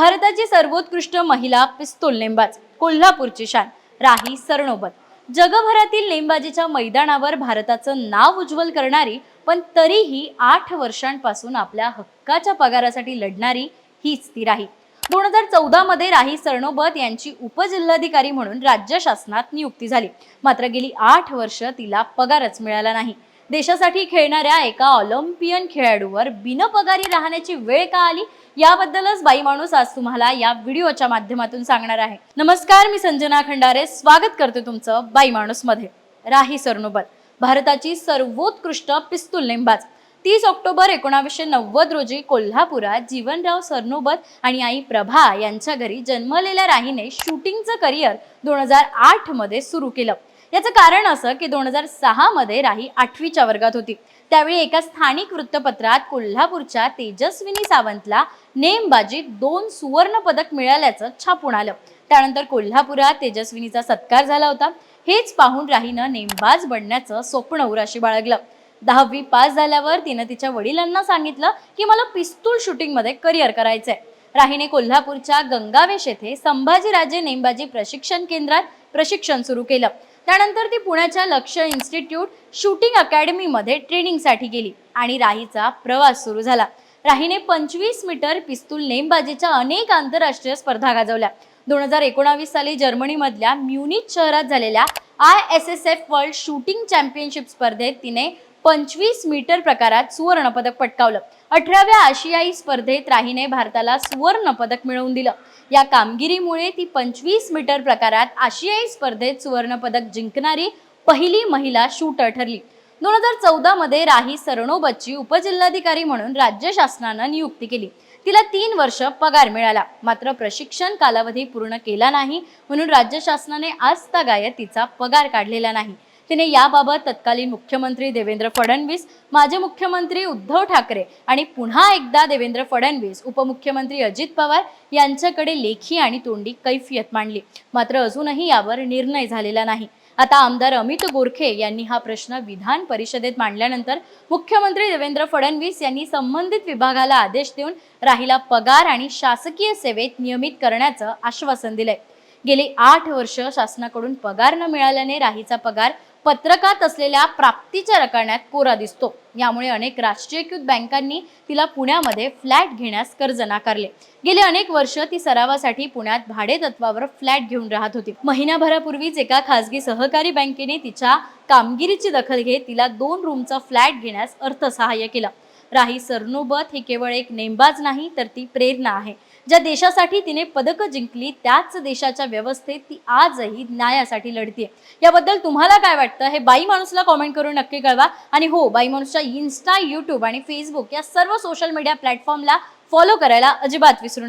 भारताची सर्वोत्कृष्ट महिला पिस्तूल नेमबाज कोल्हापूरची शान राही सरनोबत. जगभरातील नेमबाजीच्या मैदानावर भारताचं नाव उज्ज्वल करणारी पण तरीही आठ वर्षांपासून आपल्या हक्काच्या पगारासाठी लढणारी हीच ती राही. दोन हजार चौदा मध्ये राही सरनोबत यांची उपजिल्हाधिकारी म्हणून राज्य शासनात नियुक्ती झाली. मात्र गेली आठ वर्ष तिला पगारच मिळाला नाही. देशासाठी खेळणाऱ्या एका ऑलिम्पियन खेळाडूवर बिनपगारी राहण्याची वेळ का आली? याबद्दलच बाई माणूस आज तुम्हाला या व्हिडिओच्या माध्यमातून सांगणार आहे. नमस्कार मी संजना खंडारे. स्वागत करते तुमचं बाई माणूसमध्ये राही सरनोबत. भारताची सर्वोत्कृष्ट पिस्तूल नेमबाज. तीस ऑक्टोबर एकोणावीसशे नव्वद रोजी कोल्हापुरात जीवनराव सरनोबत आणि आई प्रभा यांच्या घरी जन्मलेल्या राहीने शूटिंगचं करिअर दोन हजार आठमध्ये सुरू केलं. याचं कारण असं की दोन हजार सहामध्ये राही आठवीच्या वर्गात होती. त्यावेळी एका स्थानिक वृत्तपत्रात कोल्हापूरच्या तेजस्विनी सावंतला नेमबाजीत दोन सुवर्ण पदक मिळाल्याचं छापून आलं. त्यानंतर कोल्हापुरात तेजस्विनीचा सत्कार झाला होता. हेच पाहून राहीनं नेमबाज बनण्याचं स्वप्न उराशी बाळगलं. दहावी पास झाल्यावर तिनं तिच्या वडिलांना सांगितलं की मला पिस्तूल शूटिंगमध्ये करिअर करायचंय. राहीने कोल्हापूरच्या गंगावेश येथे संभाजीराजे नेमबाजी प्रशिक्षण केंद्रात प्रशिक्षण सुरू केलं. त्यानंतर ती पुण्याच्या लक्ष इन्स्टिट्यूट शूटिंग अकॅडमीमध्ये ट्रेनिंगसाठी गेली आणि राहीचा प्रवास सुरू झाला. राहीने पंचवीस मीटर पिस्तूल नेमबाजीच्या अनेक आंतरराष्ट्रीय स्पर्धा गाजवल्या. दोन हजार एकोणावीस साली जर्मनीमधल्या म्युनिच शहरात झालेल्या I S S F world shooting championship स्पर्धेत तिने पंचवीस मीटर प्रकारात सुवर्णपदक पटकावलं. अठराव्या आशियाई स्पर्धेत राहीने भारताला सुवर्ण पदक मिळवून दिलं. या कामगिरीमुळे ती पंचवीस मीटर प्रकारात आशियाई स्पर्धेत सुवर्ण पदक जिंकणारी पहिली महिला शूटर ठरली. दोन हजार चौदा मध्ये राही सरणोबतची उपजिल्हाधिकारी म्हणून राज्य शासनानं नियुक्ती केली. तिला तीन वर्ष पगार मिळाला. मात्र प्रशिक्षण कालावधी पूर्ण केला नाही म्हणून राज्य शासनाने आजतागायत तिचा पगार काढलेला नाही. तिने याबाबत तत्कालीन मुख्यमंत्री देवेंद्र फडणवीस माजी मुख्यमंत्री उद्धव ठाकरे आणि पुन्हा एकदा देवेंद्र फडणवीस उपमुख्यमंत्री अजित पवार यांच्याकडे लेखी आणि तोंडी कैफियत मांडली. मात्र अजूनही यावर निर्णय झालेला नाही. आता आमदार अमित गोरखे यांनी हा प्रश्न विधान परिषदेत मांडल्यानंतर मुख्यमंत्री देवेंद्र फडणवीस यांनी संबंधित विभागाला आदेश देऊन राहिला पगार आणि शासकीय सेवेत नियमित करण्याचं आश्वासन दिलंय. गेली आठ वर्ष शासनाकडून पगार न मिळाल्याने राहीचा पगार पत्रकात असलेल्या प्राप्तीच्या रकान्यात कोरा दिसतो. यामुळे अनेक राष्ट्रीयकृत बँकांनी तिला पुण्यामध्ये फ्लॅट घेण्यास कर्ज नाकारले. गेले अनेक वर्ष ती सरावासाठी पुण्यात भाडे तत्वावर फ्लॅट घेऊन राहत होती. महिनाभरापूर्वीच एका खासगी सहकारी बँकेने तिच्या कामगिरीची दखल घेत तिला दोन रूमचा फ्लॅट घेण्यास अर्थसहाय्य केलं. राही सरनोबत हे केवळ एक नेमबाज नाही तर ती प्रेरणा आहे. ज्या देशासाठी तिने पदकं जिंकली त्याच देशाच्या व्यवस्थेत ती आजही न्यायासाठी लढतीये. याबद्दल तुम्हाला काय वाटतं? हे बाई माणूसला कॉमेंट करून नक्की कळवा. आणि हो बाई माणूसच्या इन्स्टा यूट्यूब आणि फेसबुक या सर्व सोशल मीडिया प्लॅटफॉर्मला फॉलो करायला अजिबात विसरू